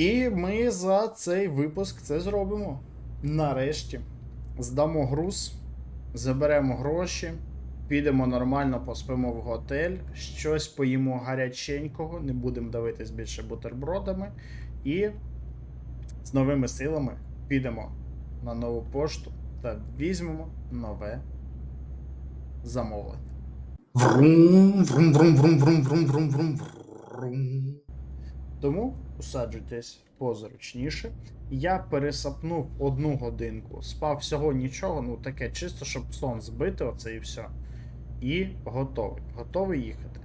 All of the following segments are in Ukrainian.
І ми за цей випуск це зробимо. Нарешті. Здамо груз, заберемо гроші, підемо нормально, поспимо в готель, щось поїмо гаряченького, не будемо давитись більше бутербродами. І з новими силами підемо на нову пошту та візьмемо нове замовлення. Врум, врум, врум, врум, врум, врум, врум, врум. Тому усаджуйтесь позручніше. Я пересапнув одну годинку, спав всього нічого, ну таке чисто, щоб сон збити, оце і все. І готовий. Готовий їхати.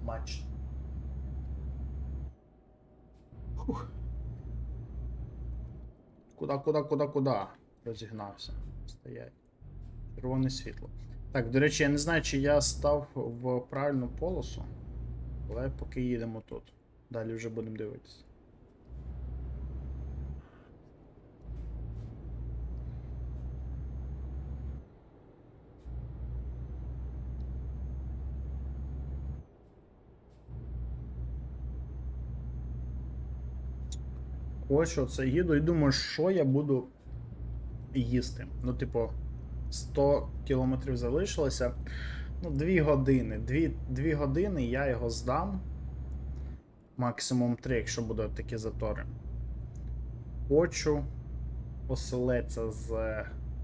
Смачно. Куда, куда, куда, куда? Розігнався. Стоять. Червоне світло. Так, до речі, я не знаю, чи я став в правильну полосу. Але поки їдемо тут. Далі вже будемо дивитися. Ось оце їду і думаю, що я буду їсти. Ну, типу, 100 кілометрів залишилося. Ну, 2 години. 2, 2 години я його здам. Максимум 3, якщо будуть такі затори. Хочу оселедця з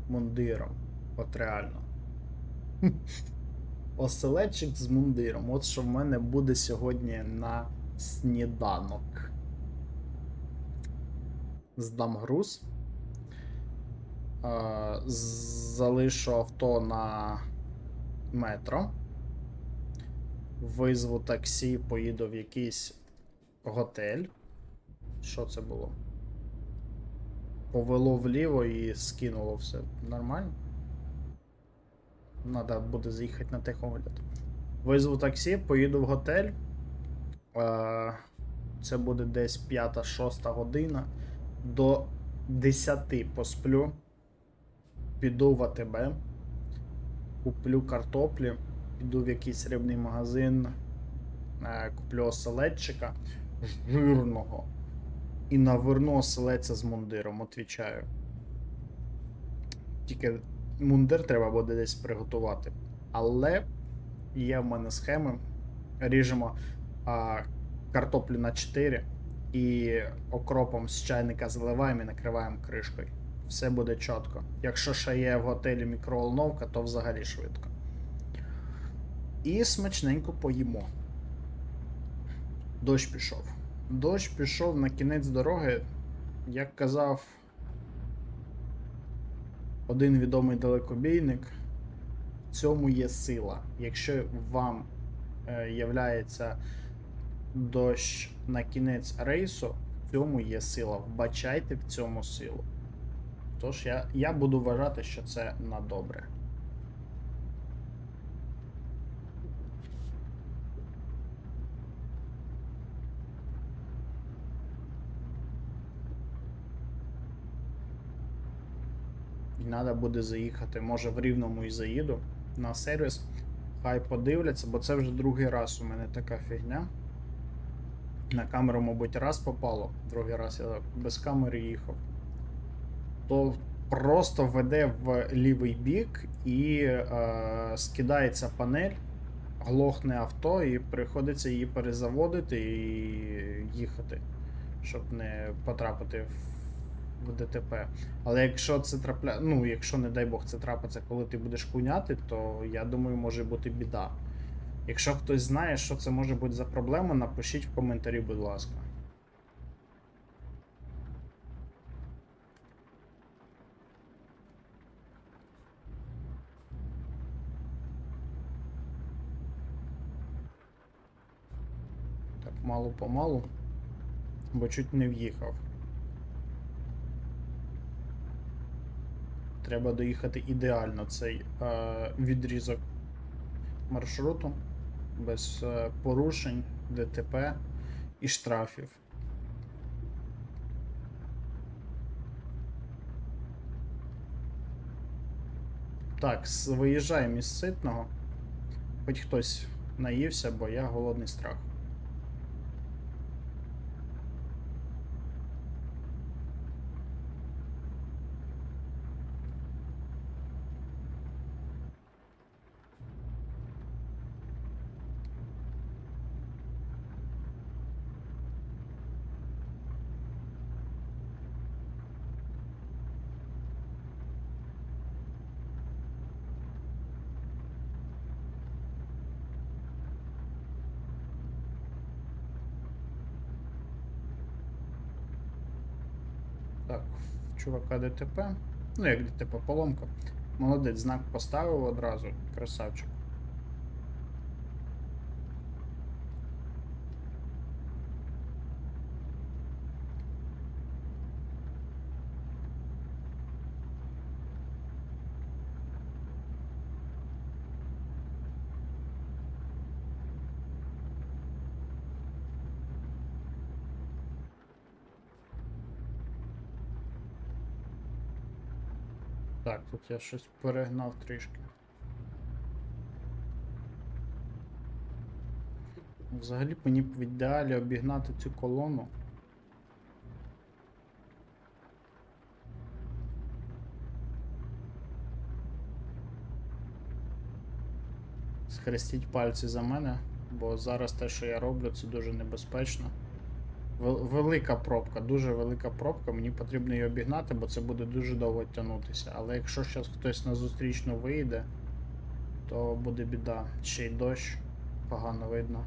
мундиром. От реально. Оселедчик з мундиром. От що в мене буде сьогодні на сніданок. Здам груз. Е, Залишу авто на метро. Визву таксі, поїду в якийсь готель. Що це було? Повело вліво і скинуло все. Нормально? Надо буде заїхати на техогляд. Визву таксі, поїду в готель. Е, Це буде десь 5-6 година. До 10 посплю. Піду в АТБ. Куплю картоплі. Піду в якийсь рибний магазин. е, Куплю оселедчика жирного. І наверну оселедця з мундиром, отвічаю. Тільки мундир треба буде десь приготувати. Але є в мене схеми. Ріжемо а, картоплю на 4 і окропом з чайника заливаємо і накриваємо кришкою. Все буде чітко. Якщо ще є в готелі мікроволновка, то взагалі швидко. І смачненько поїмо. Дощ пішов. Дощ пішов на кінець дороги, як казав один відомий далекобійник. В цьому є сила. Якщо вам е, являється дощ на кінець рейсу, в цьому є сила. Вбачайте в цьому силу. Тож я, я буду вважати, що це на добре. І треба буде заїхати, може в рівному і заїду на сервіс. Хай подивляться, бо це вже другий раз у мене така фігня. На камеру, мабуть, раз попало, другий раз я без камери їхав. То просто веде в лівий бік і е, скидається панель, глохне авто, і приходиться її перезаводити і їхати, щоб не потрапити в, в ДТП. Але якщо це трапля... ну, якщо, не дай Бог, це трапиться, коли ти будеш куняти, то я думаю, може бути біда. Якщо хтось знає, що це може бути за проблема, напишіть в коментарі, будь ласка. Так, мало помалу, бо чуть не в'їхав. Треба доїхати ідеально цей е, відрізок маршруту без е, порушень, ДТП і штрафів. Так, виїжджаємо із ситного. Хоч хтось наївся, бо я голодний страх. Так, чувака ДТП. Ну, як ДТП, поломка. Молодець, знак поставив одразу. Красавчик. Так, тут я щось перегнав трішки. Взагалі мені б в ідеалі обігнати цю колону. Схрестіть пальці за мене, бо зараз те, що я роблю, це дуже небезпечно. Вел- Велика пробка, дуже велика пробка. Мені потрібно її обігнати, бо це буде дуже довго тягнутися. Але якщо зараз хтось на зустрічну вийде, то буде біда. Ще й дощ, погано видно.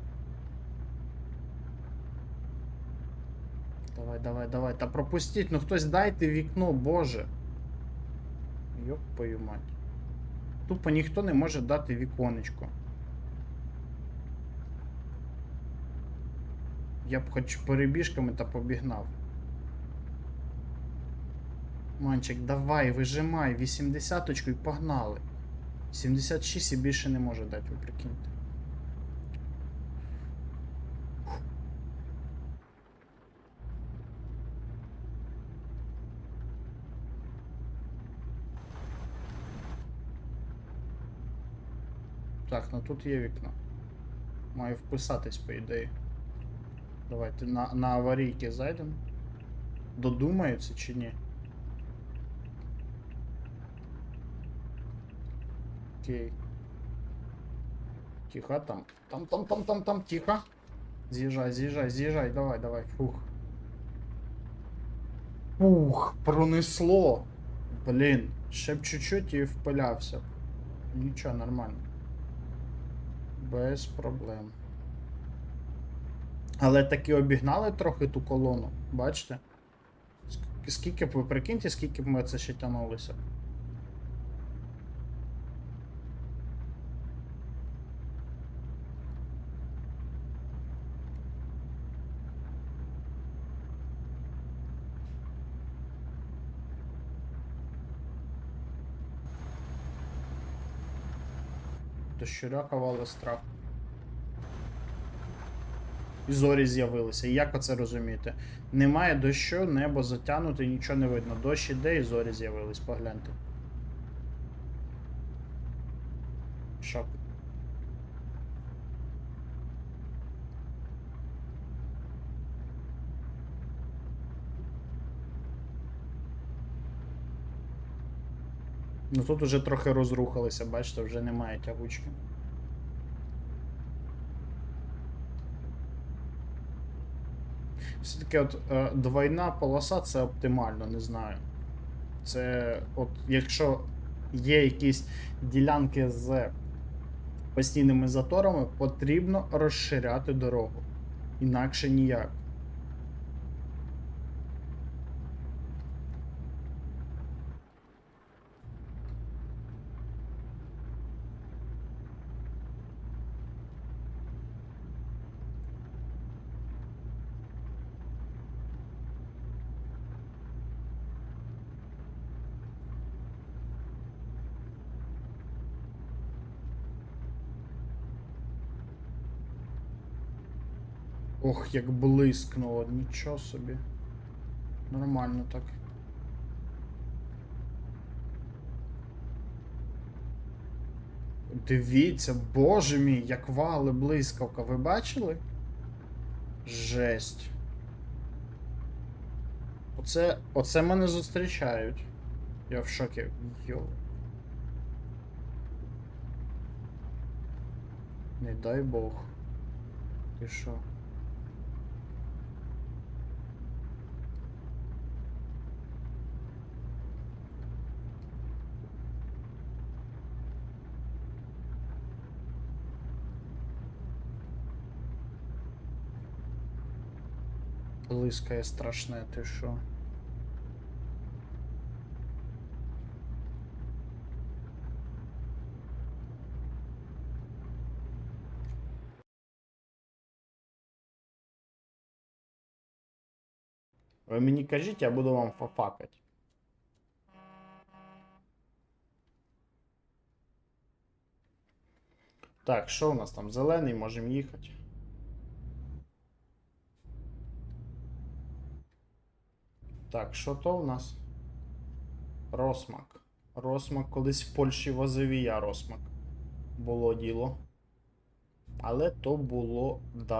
Давай, давай, давай. Та пропустіть, ну хтось дайте вікно, боже. Йоп твою мать. Тупо ніхто не може дати віконечко. Я б хоч перебіжками та побігнав. Манчик, давай, вижимай, 80 і погнали. 76 і більше не може дати, ви прикиньте. Так, ну тут є вікно. Маю вписатись, по ідеї. Давайте на, на аварійки зайдемо. Додумаються чи ні? Окей. Тихо там. Там, там, там, там, там, тихо. З'їжджай, з'їжджай, з'їжджай, давай, давай, фух. Фух, пронесло. Блін, ще б чуть-чуть і впилявся. Нічого, нормально. Без проблем. Але таки обігнали трохи ту колону, бачите? Скільки б ви прикиньте, скільки б ми це ще тягнулися. То щуряка вали страх. І зорі з'явилися. І як оце розуміти? Немає дощу, небо затягнуте, нічого не видно. Дощ іде і зорі з'явились, погляньте. Шок. Ну тут уже трохи розрухалися, бачите, вже немає тягучки. Все-таки от е, двойна полоса це оптимально, не знаю. Це от якщо є якісь ділянки з постійними заторами, потрібно розширяти дорогу. Інакше ніяк. Ох, як блискнуло, нічого собі. Нормально так. Дивіться, боже мій, як вали блискавка, ви бачили? Жесть. Оце, оце мене зустрічають. Я в шокі. Йо. Не дай Бог. Ти що? Блискає страшне, ти що? Ви мені кажіть, я буду вам фафакать. Так, що у нас там? Зелений, можемо їхати. Так, що то у нас? Росмак. Росмак колись в Польщі возив я Росмак. Було діло. Але то було да.